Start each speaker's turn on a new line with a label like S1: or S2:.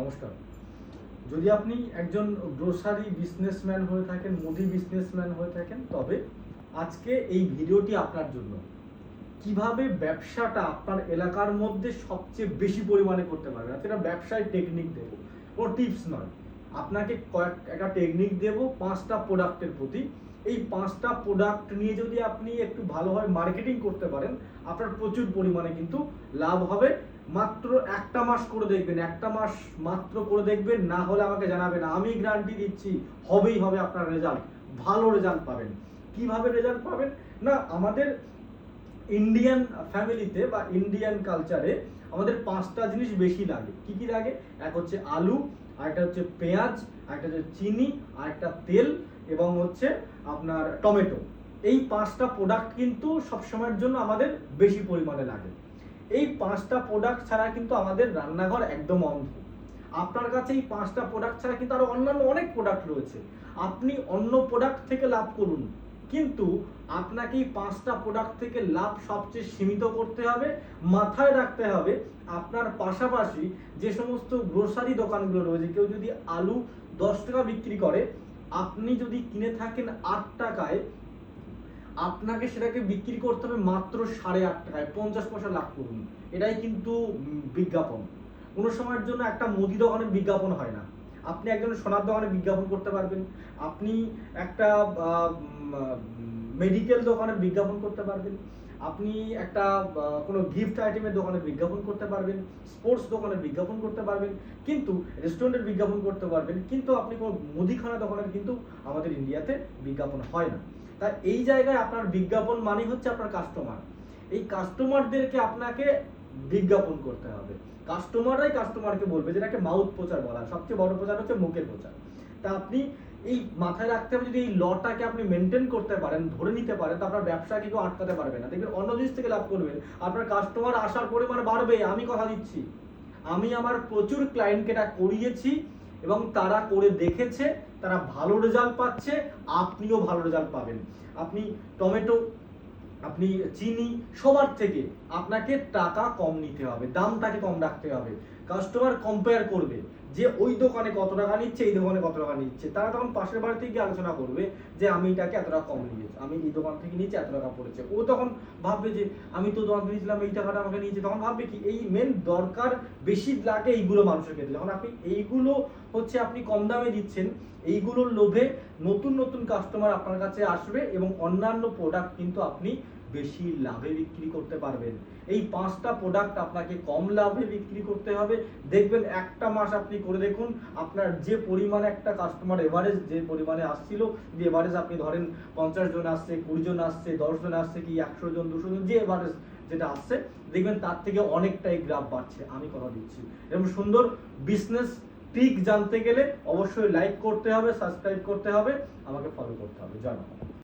S1: নমস্কার। যদি আপনি একজন গ্রোসারি বিজনেসম্যান হয়ে থাকেন, মুদি বিজনেসম্যান হয়ে থাকেন, তবে আজকে এই ভিডিওটি আপনার জন্য। কীভাবে ব্যবসাটা আপনার এলাকার মধ্যে সবচেয়ে বেশি পরিমাণে করতে পারবেন? একটা ব্যবসায় টেকনিক দেবো কোনো টিপস নয়। আপনাকে কয়েক, একটা টেকনিক দেব, পাঁচটা প্রোডাক্টের প্রতি। এই পাঁচটা প্রোডাক্ট নিয়ে যদি আপনি একটু ভালোভাবে মার্কেটিং করতে পারেন, আপনার প্রচুর পরিমাণে কিন্তু লাভ হবে। মাত্র একটা মাস করে দেখবেন, একটা মাস মাত্র করে দেখবেন, না হলে আমাকে জানাবেন, আমি গ্যারান্টি দিচ্ছি, হবেই হবে আপনার রেজাল্ট ভালো রেজাল্ট পাবেন। কীভাবে রেজাল্ট পাবেন? না, আমাদের ইন্ডিয়ান ফ্যামিলিতে বা ইন্ডিয়ান কালচারে আমাদের পাঁচটা জিনিস বেশি লাগে। কি কি লাগে? এক হচ্ছে আলু, আরেকটা হচ্ছে পেঁয়াজ, আরেকটা হচ্ছে চিনি, আরেকটা তেল এবং হচ্ছে আপনার টমেটো। এই পাঁচটা প্রোডাক্ট কিন্তু সবসময়ের জন্য আমাদের বেশি পরিমাণে লাগে। এই পাঁচটা প্রোডাক্ট ছাড়া কিন্তু আমাদের রান্নাঘর একদম অন্ধ। আপনার কাছে এই পাঁচটা প্রোডাক্ট ছাড়া কিন্তু আরও অন্যান্য অনেক প্রোডাক্ট রয়েছে। আপনি অন্য প্রোডাক্ট থেকে লাভ করুন। কিন্তু আপনাকে এই পাঁচটা প্রোডাক্ট থেকে লাভ সবচেয়ে সীমিত করতে হবে, মাথায় রাখতে হবে আপনার পাশাপাশি যে সমস্ত গ্রোসারি দোকানগুলো রয়েছে, কেউ যদি আলু দশ টাকা বিক্রি করে, আপনি যদি কিনে থাকেন আট টাকায়, আপনাকে সেটাকে বিক্রি করতে হবে মাত্র সাড়ে আট টাকায়, পঞ্চাশ পয়সা লাভ করুন। এটাই কিন্তু বিজ্ঞাপন। কোনো সময়ের জন্য একটা মুদি দোকানের বিজ্ঞাপন হয় না। আপনি একজন সোনার দোকানে বিজ্ঞাপন করতে পারবেন। আপনি একটা মেডিকেল দোকানের বিজ্ঞাপন করতে পারবেন। আপনি একটা কোনো গিফট আইটেমের দোকানে বিজ্ঞাপন করতে পারবেন। স্পোর্টস দোকানের বিজ্ঞাপন করতে পারবেন। কিন্তু রেস্টুরেন্টের বিজ্ঞাপন করতে পারবেন। কিন্তু আপনি কোনো মুদিখানা দোকানের কিন্তু আমাদের ইন্ডিয়াতে বিজ্ঞাপন হয় না। তা এই জায়গায় আপনার বিজ্ঞাপন মানে হচ্ছে আপনার কাস্টমার এই কাস্টমারদেরকে আপনাকে বিজ্ঞাপন করতে হবে। কাস্টমাররাই কাস্টমারকে বলবে যেটাকে মাউথ প্রচার বলা। সবচেয়ে বড় প্রচার হচ্ছে মুখের প্রচার। তা আপনি এই মাথায় রাখতে হবে, যদি এই লটাকে আপনি মেনটেন করতে পারেন, ধরে নিতে পারেন, তো আপনার ব্যবসাকে কেউ আটকাতে পারবে না। দেখবেন অন্য জিনিস থেকে লাভ করবেন। আপনার কাস্টমার আসার পরিমাণ বাড়বে, আমি কথা দিচ্ছি। আমি আমার প্রচুর ক্লায়েন্টকে এটা করিয়েছি এবং তারা করে দেখেছে, তারা ভালো রেজাল্ট পাচ্ছে, আপনিও ভালো রেজাল্ট পাবেন। আপনি টমেটো আপনি চিনি, সবার থেকে আপনাকে টাকা কম নিতে হবে, দামটাকে কম রাখতে হবে। কাস্টমার কম্পেয়ার করবে। যে ওই দোকানে কত টাকা নিচ্ছে, এই দোকানে কত টাকা নিচ্ছে, তারা তখন পাশের বাড়িতে গিয়ে আলোচনা করবে যে আমি এটাকে এত টাকা কম নিয়েছি, আমি এই দোকান থেকে নিয়েছি এত টাকা পড়েছে। ও তখন ভাববে যে আমি তো দোকান থেকে নিয়েছিলাম, এই টাকাটা আমাকে নিয়েছে। তখন ভাববে কি, এই মেন দরকার বেশি লাগে এইগুলো মানুষের ক্ষেত্রে। যখন আপনি এইগুলো হচ্ছে আপনি কম দামে দিচ্ছেন, এইগুলোর লোভে নতুন নতুন কাস্টমার আপনার কাছে আসবে এবং অন্যান্য প্রোডাক্ট কিন্তু আপনি বেশি লাভে বিক্রি করতে পারবেন। এই পাঁচটা প্রোডাক্ট আপনাকে কম লাভে বিক্রি করতে হবে। দেখবেন একটা মাস আপনি করে দেখুন, আপনার যে পরিমাণে একটা কাস্টমার এভারেজ যে পরিমাণে আসছিল, যে এভারেজ আপনি ধরেন পঞ্চাশ জন আসছে, কুড়ি জন আসছে, দশ জন আসছে কি একশো জন, দুশো জন, যে এভারেজ যেটা আসছে, দেখবেন তার থেকে অনেকটাই গ্রাফ বাড়ছে, আমি কথা দিচ্ছি। এরকম সুন্দর বিজনেস ট্রিক জানতে গেলে অবশ্যই লাইক করতে হবে সাবস্ক্রাইব করতে হবে, আমাকে ফলো করতে হবে। জয়